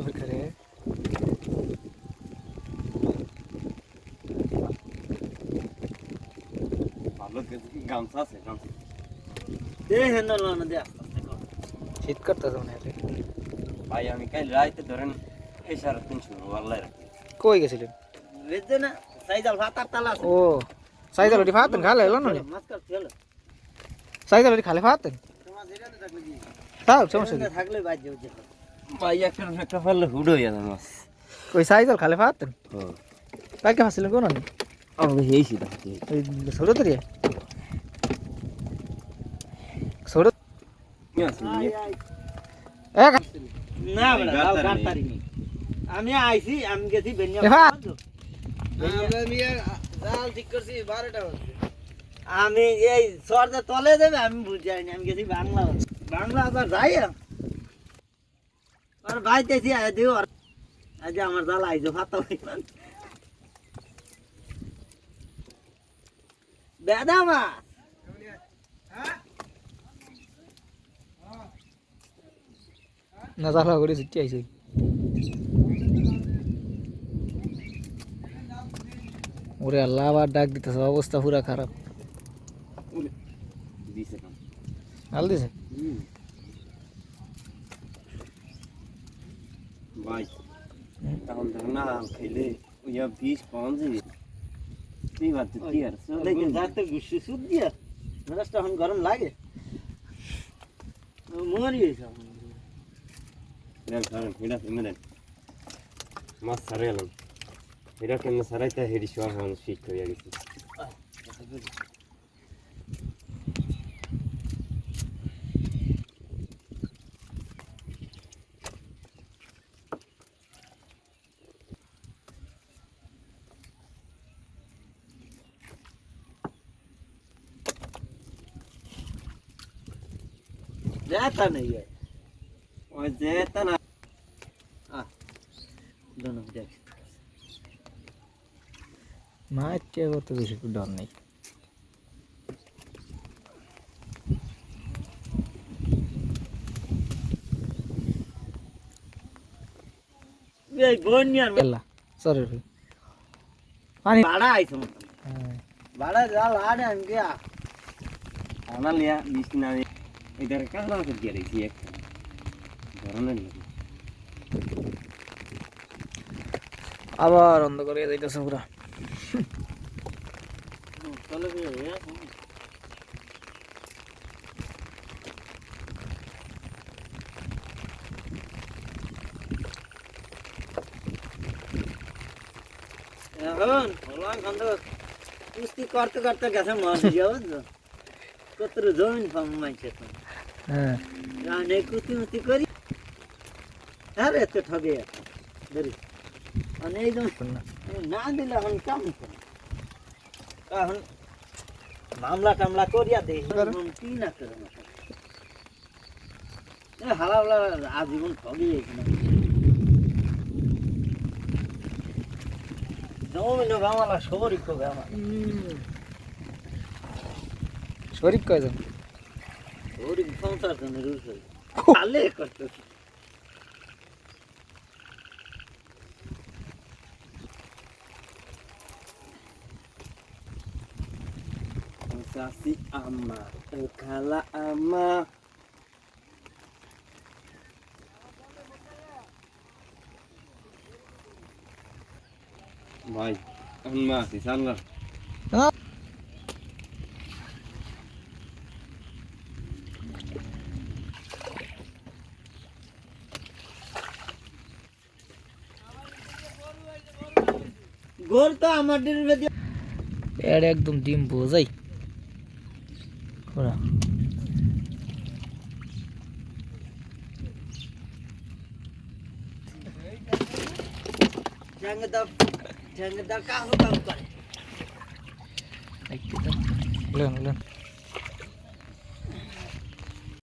উঠে করে। শীত করতেছে মনে হয়। ভাই আমি কাল রাইতে ধরেন এই সাড়ে তিনশো আল্লাহ কই গেছিলেন? না সাইজাল ভাতার তালা আছে। ও সাইকেল ওটি ফাতেন খালে এলো না? কাট ওটি খালে কি তাও সমস্যা থাকলে বাজে হচ্ছে ভাই একটা একটা ফেললে হুড হয়ে যাবে মাছ সাইকেল খালে ফাতেন হ্যাঁ কালকে ফাঁসছিলেন কোন আমি হেয়েছি দেখছি ওই ছোট তরিয়া এক না। গাড়তারি নেই। আমি আইছি আমি গেছি বেনিয়া এ আমি জাল ঠিক করছি বারোটা বাজে আমি এই সরদে তলে দেবে আমি বুঝে যাইনি আমি গেছি বাংলা বাংলা আবার যাই আর ভাইতেছি আয় দিও আর আজ আমার জাল আইজো ভাতা হইলাম বেদা মাছ না জ্বালা করে আইসি ওরে আল্লাহ আবার ডাক দিতেছে অবস্থা পুরা খারাপ। দিছে কাম দিছে? ভাই তখন ধর না খেলে ওইয়া বিষ পাউন্ড যে তুই দে, কি আর দেখে যাতে গুছি সুদ দিয়া মেজাজটা এখন গরম লাগে। মরি মেরে মাছ সারে এলাম এটা কেমন সারাইতে হেরি সব শীত হয়ে গেছে। যাতা নেই ওই যে তা না। দোনো দেখ। মা ইচ্ছে করতে বেশি ডর নেই। এই বন্যার এলা সরি পানি ভাড়া আইছো হ্যাঁ। ভাড়া জাল আড়ে আমি গিয়া আনা লিয়া বিষ না। এটার কাজ করে দিয়ে রেখেছি একটা ধরনের লাগে আবার অন্ধ করে যাইতেছে পুরা চলে গিয়ে এখন হলাম খান্দ কুস্তি করতে করতে গেছে মাছ দিয়ে বুঝছ কত জমিন পাম মাইছে তো হ্যাঁ। রানে কুস্তি মুস্তি করি আরে তো ঠগে ধরি। মানে এই জমি না। দিলে এখন কেমন করে? এখন মামলা টামলা করিয়া দেই কি না করে না এ হালা হালা আজীবন ঠগি এখানে জমি না গামালা সবরই কো গামা। শরীফ কয়জন? ওরি সংসার জন্য রুস আলে করতে Sasi ama, kala ama. ভাই এখন মা আছি গোর তো আমার ডিরে দিয়ে এর একদম ডিম বোঝাই পুরা জঙ্গ দা জঙ্গ দা কাম কাম করে লেন লেন